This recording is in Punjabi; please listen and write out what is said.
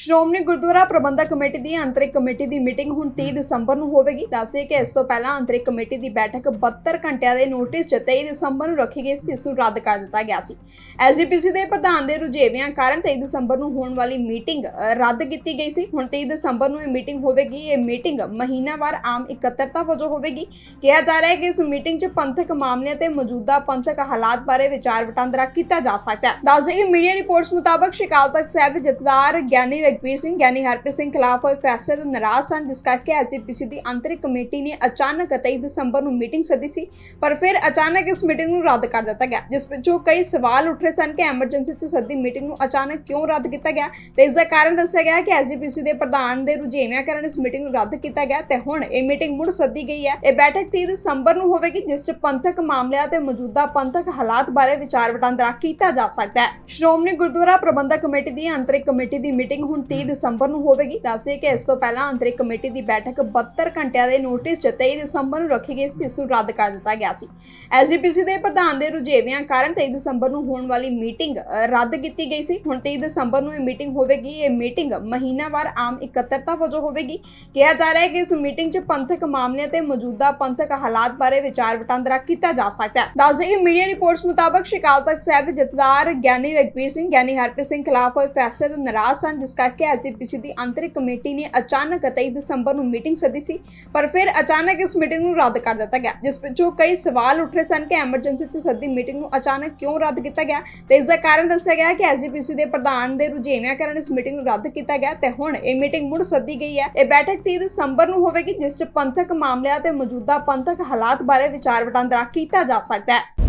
ਸ਼੍ਰੋਮਣੀ ਗੁਰਦੁਆਰਾ ਪ੍ਰਬੰਧਕ ਕਮੇਟੀ ਦੀ ਅੰਤਰਿਕ ਕਮੇਟੀ ਦੀ ਮੀਟਿੰਗ ਹੁਣ 30 ਦਸੰਬਰ ਨੂੰ ਹੋਵੇਗੀ। ਦੱਸਦੇ ਕਿ ਇਸ ਤੋਂ ਪਹਿਲਾਂ ਅੰਤਰਿਕ ਕਮੇਟੀ ਦੀ ਬੈਠਕ 72 ਘੰਟਿਆਂ ਦੇ ਨੋਟਿਸ 'ਚ 23 ਦਸੰਬਰ ਨੂੰ ਰੱਖੀ ਗਈ ਸੀ ਜਿਸ ਨੂੰ ਰੱਦ ਕਰ ਦਿੱਤਾ ਗਿਆ ਸੀ। ਐਸਜੀਪੀਸੀ ਦੇ ਪ੍ਰਧਾਨ ਦੇ ਰੁਝੇਵਿਆਂ ਕਾਰਨ 23 ਦਸੰਬਰ ਨੂੰ ਹੋਣ ਵਾਲੀ ਮੀਟਿੰਗ ਰੱਦ ਕੀਤੀ ਗਈ ਸੀ। ਹੁਣ 23 ਦਸੰਬਰ ਨੂੰ ਇਹ ਮੀਟਿੰਗ ਹੋਵੇਗੀ। ਇਹ ਮੀਟਿੰਗ ਮਹੀਨਾਵਾਰ ਆਮ ਇਕੱਤਰਤਾ ਵਜੋਂ ਹੋਵੇਗੀ। ਕਿਹਾ ਜਾ ਰਿਹਾ ਹੈ ਕਿ ਇਸ ਮੀਟਿੰਗ 'ਚ ਪੰਥਕ ਮਾਮਲਿਆਂ ਤੇ ਮੌਜੂਦਾ ਪੰਥਕ ਹਾਲਾਤ ਬਾਰੇ ਵਿਚਾਰ ਵਟਾਂਦਰਾ ਕੀਤਾ ਜਾ ਸਕਦਾ ਹੈ। ਦੱਸਦੇ ਕਿ ਮੀਡੀਆ ਰਿਪੋਰਟਸ ਮੁਤਾਬਕ ਸ਼੍ਰੀ ਅਕਾਲ ਤਖਤ ਸਾਹਿਬ ਜਥੇਦਾਰ ਗਿਆਨੀ ਰਗਵੀਰ ਸਿੰਘ ਗਿਆਨੀ ਹਰਪ੍ਰੀਤ ਸਿੰਘ ਖਿਲਾਫ ਹੋਏ ਫੈਸਲੇ ਤੋਂ ਨਾਰਾਜ਼ ਸਨ, ਜਿਸ ਕਰਕੇ ਐਸਜੀਪੀਸੀ ਦੀ ਅੰਤਰਿਕ ਕਮੇਟੀ ਨੇ ਅਚਾਨਕ 23 ਦਸੰਬਰ ਨੂੰ ਮੀਟਿੰਗ ਸੱਦੀ ਸੀ, ਪਰ ਫਿਰ ਅਚਾਨਕ ਇਸ ਮੀਟਿੰਗ ਨੂੰ ਰੱਦ ਕਰ ਦਿੱਤਾ ਗਿਆ, ਜਿਸ ਵਿੱਚੋਂ ਕਈ ਸਵਾਲ ਉੱਠ ਰਹੇ ਸਨ ਕਿ ਐਮਰਜੈਂਸੀ 'ਚ ਸੱਦੀ ਮੀਟਿੰਗ ਨੂੰ ਅਚਾਨਕ ਕਿਉਂ ਰੱਦ ਕੀਤਾ ਗਿਆ, ਤੇ ਇਸ ਦਾ ਕਾਰਨ ਦੱਸਿਆ ਗਿਆ ਕਿ ਐਸਜੀਪੀਸੀ ਦੇ ਪ੍ਰਧਾਨ ਦੇ ਰੁਝੇਵਿਆਂ ਕਾਰਨ ਇਸ ਮੀਟਿੰਗ ਨੂੰ ਰੱਦ ਕੀਤਾ ਗਿਆ, ਤੇ ਹੁਣ ਇਹ ਮੀਟਿੰਗ ਮੁੜ ਸੱਦੀ ਗਈ ਹੈ। ਇਹ ਬੈਠਕ 30 ਦਸੰਬਰ ਨੂੰ ਹੋਵੇਗੀ, ਜਿਸ 'ਚ ਪੰਥਕ ਮਾਮਲਿਆਂ ਤੇ ਮੌਜੂਦਾ ਪੰਥਕ ਹਾਲਾਤ ਬਾਰੇ ਵਿਚਾਰ ਵਟਾਂਦਰਾ ਕੀਤਾ ਜਾ ਸਕਦਾ ਹੈ। ਸ਼੍ਰੋਮਣੀ ਗੁਰਦੁਆਰਾ ਪ੍ਰਬੰਧਕ ਕਮੇਟੀ ਦੀ ਅੰਤਰਿਕ ਕਮੇਟੀ ਦੀ ਮੀਟਿੰਗ ਹੁਣ 30 ਦਸੰਬਰ ਨੂੰ ਹੋਵੇਗੀ। ਦੱਸਦੇ ਕਿ ਇਸ ਤੋਂ ਪਹਿਲਾਂ ਅੰਤਰਿਕ ਕਮੇਟੀ ਦੀ ਬੈਠਕ 72 ਘੰਟਿਆਂ ਦੇ ਨੋਟਿਸ 'ਚ 23 ਦਸੰਬਰ ਨੂੰ ਰੱਖੀ ਗਈ ਸੀ, ਜਿਸ ਨੂੰ ਰੱਦ ਕਰ ਦਿੱਤਾ ਗਿਆ ਸੀ। ਐਸਜੀਪੀਸੀ ਦੇ ਪ੍ਰਧਾਨ ਦੇ ਰੁਝੇਵਿਆਂ ਕਾਰਨ 23 ਦਸੰਬਰ ਨੂੰ ਹੋਣ ਵਾਲੀ ਮੀਟਿੰਗ ਰੱਦ ਕੀਤੀ ਗਈ ਸੀ। ਹੁਣ 23 ਦਸੰਬਰ ਨੂੰ ਇਹ ਮੀਟਿੰਗ ਹੋਵੇਗੀ। ਇਹ ਮੀਟਿੰਗ ਮਹੀਨਾਵਾਰ ਆਮ ਇਕੱਤਰਤਾ ਵਜੋਂ ਹੋਵੇਗੀ। ਕਿਹਾ ਜਾ ਰਿਹਾ ਹੈ ਕਿ ਇਸ ਮੀਟਿੰਗ 'ਚ ਪੰਥਕ ਮਾਮਲਿਆਂ ਤੇ ਮੌਜੂਦਾ ਪੰਥਕ ਹਾਲਾਤ ਬਾਰੇ ਵਿਚਾਰ ਵਟਾਂਦਰਾ ਕੀਤਾ ਜਾ ਸਕਦਾ ਹੈ। ਦੱਸਦੇ ਕਿ ਮੀਡੀਆ ਰਿਪੋਰਟਸ ਮੁਤਾਬਕ ਸ਼੍ਰੀ ਅਕਾਲ ਤਖਤ ਸਾਹਿਬ ਦੇ ਜਥੇਦਾਰ ਗਿਆਨੀ ਰਗਵੀਰ ਸਿੰਘ, ਗਿਆਨੀ ਹਰਪ੍ਰੀਤ ਸਿੰਘ ਖਿਲਾਫ ਹੋਏ ਫੈਸਲੇ ਤੋਂ ਨਾਰਾਜ਼ ਸਨ, ਜਿਸ ਕਰਕੇ ਐਸਜੀਪੀਸੀ ਦੀ ਅੰਤਰਿਕ ਕਮੇਟੀ ਨੇ ਅਚਾਨਕ 23 ਦਸੰਬਰ ਨੂੰ ਮੀਟਿੰਗ ਸੱਦੀ ਸੀ, ਪਰ ਫਿਰ ਅਚਾਨਕ ਇਸ ਮੀਟਿੰਗ ਨੂੰ ਰੱਦ ਕਰ ਦਿੱਤਾ ਗਿਆ, ਜਿਸ ਵਿੱਚੋਂ ਕਈ ਸਵਾਲ ਉੱਠ ਰਹੇ ਸਨ ਕਿ ਐਮਰਜੈਂਸੀ 'ਚ ਸੱਦੀ ਮੀਟਿੰਗ ਨੂੰ ਅਚਾਨਕ ਕਿਉਂ ਰੱਦ ਕੀਤਾ ਗਿਆ, ਤੇ ਇਸ ਦਾ ਕਾਰਨ ਦੱਸਿਆ ਗਿਆ ਕਿ ਐਸਜੀਪੀਸੀ ਦੇ ਪ੍ਰਧਾਨ ਦੇ ਰੁਝੇਵਿਆਂ ਕਾਰਨ ਇਸ ਮੀਟਿੰਗ ਨੂੰ ਰੱਦ ਕੀਤਾ ਗਿਆ, ਤੇ ਹੁਣ ਇਹ ਮੀਟਿੰਗ ਮੁੜ ਸੱਦੀ ਗਈ ਹੈ। ਇਹ ਬੈਠਕ 30 ਦਸੰਬਰ ਨੂੰ ਹੋਵੇਗੀ, ਜਿਸ 'ਚ ਪੰਥਕ ਮਾਮਲਿਆਂ ਤੇ ਮੌਜੂਦਾ ਪੰਥਕ ਹਾਲਾਤ ਬਾਰੇ ਵਿਚਾਰ ਵਟਾਂਦਰਾ ਕੀਤਾ ਜਾ ਸਕਦਾ ਹੈ।